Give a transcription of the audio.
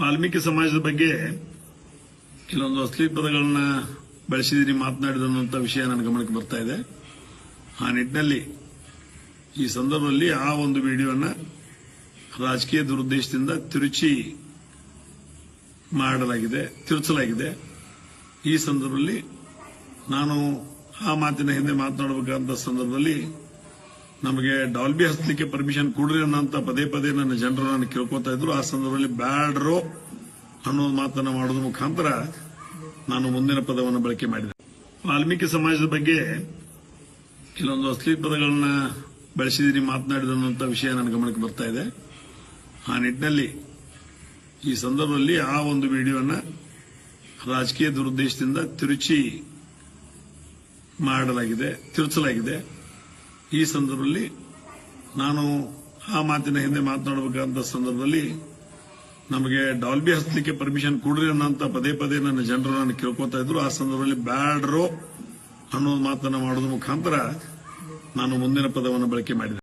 ವಾಲ್ಮೀಕಿ ಸಮಾಜದ ಬಗ್ಗೆ ಕೆಲವೊಂದು ಅಶ್ಲೀಲ ಪದಗಳನ್ನ ಬಳಸಿದಿರಿ ಮಾತನಾಡಿದಂತ ವಿಷಯ ನನ್ನ ಗಮನಕ್ಕೆ ಬರ್ತಾ ಇದೆ. ಆ ನಿಟ್ಟಿನಲ್ಲಿ ಈ ಸಂದರ್ಭದಲ್ಲಿ ಆ ಒಂದು ವಿಡಿಯೋನ ರಾಜಕೀಯ ದುರುದ್ದೇಶದಿಂದ ತಿರುಚಿ ಮಾಡಲಾಗಿದೆ, ತಿರುಚಲಾಗಿದೆ. ಈ ಸಂದರ್ಭದಲ್ಲಿ ನಾನು ಆ ಮಾತಿನ ಹಿಂದೆ ಮಾತನಾಡಬೇಕಾದ ಸಂದರ್ಭದಲ್ಲಿ ನಮಗೆ ಡಾಲ್ಬಿ ಹಚ್ಚಲಿಕ್ಕೆ ಪರ್ಮಿಷನ್ ಕೊಡ್ರಿ ಅನ್ನೋಂತ ಪದೇ ಪದೇ ನನ್ನ ಜನರು ನಾನು ಕೇಳ್ಕೊತಾ ಇದ್ರು. ಆ ಸಂದರ್ಭದಲ್ಲಿ ಬ್ಯಾಡ್ರೋ ಅನ್ನೋ ಮಾತನ್ನು ಮಾಡೋದ್ರ ಮುಖಾಂತರ ನಾನು ಮುಂದಿನ ಪದವನ್ನು ಬಳಕೆ ಮಾಡಿದೆ. ವಾಲ್ಮೀಕಿ ಸಮಾಜದ ಬಗ್ಗೆ ಕೆಲವೊಂದು ಅಶ್ಲೀಲ ಪದಗಳನ್ನ ಮಾತನಾಡಿದ ಮಾತನಾಡಿದಂತ ವಿಷಯ ನನ್ನ ಗಮನಕ್ಕೆ ಬರ್ತಾ ಇದೆ. ಆ ನಿಟ್ಟಿನಲ್ಲಿ ಈ ಸಂದರ್ಭದಲ್ಲಿ ಆ ಒಂದು ವಿಡಿಯೋನ ರಾಜಕೀಯ ದುರುದ್ದೇಶದಿಂದ ತಿರುಚಿ ಮಾಡಲಾಗಿದೆ, ತಿರುಚಲಾಗಿದೆ. ಈ ಸಂದರ್ಭದಲ್ಲಿ ನಾನು ಆ ಮಾತಿನ ಹಿಂದೆ ಮಾತನಾಡಬೇಕಾದ ಸಂದರ್ಭದಲ್ಲಿ ನಮಗೆ ಡಾಲ್ಬಿ ಹಚ್ಚಲಿಕ್ಕೆ ಪರ್ಮಿಷನ್ ಕೊಡ್ರಿ ಅನ್ನೋಂತ ಪದೇ ಪದೇ ನನ್ನ ಜನರು ನಾನು ಕೇಳ್ಕೊತಾ ಇದ್ರು. ಆ ಸಂದರ್ಭದಲ್ಲಿ ಬ್ಯಾಡ್ರೋ ಅನ್ನೋ ಮಾತನ್ನು ಮಾಡೋದ್ರ ಮುಖಾಂತರ ನಾನು ಮುಂದಿನ ಪದವನ್ನು ಬಳಕೆ ಮಾಡಿದೆ.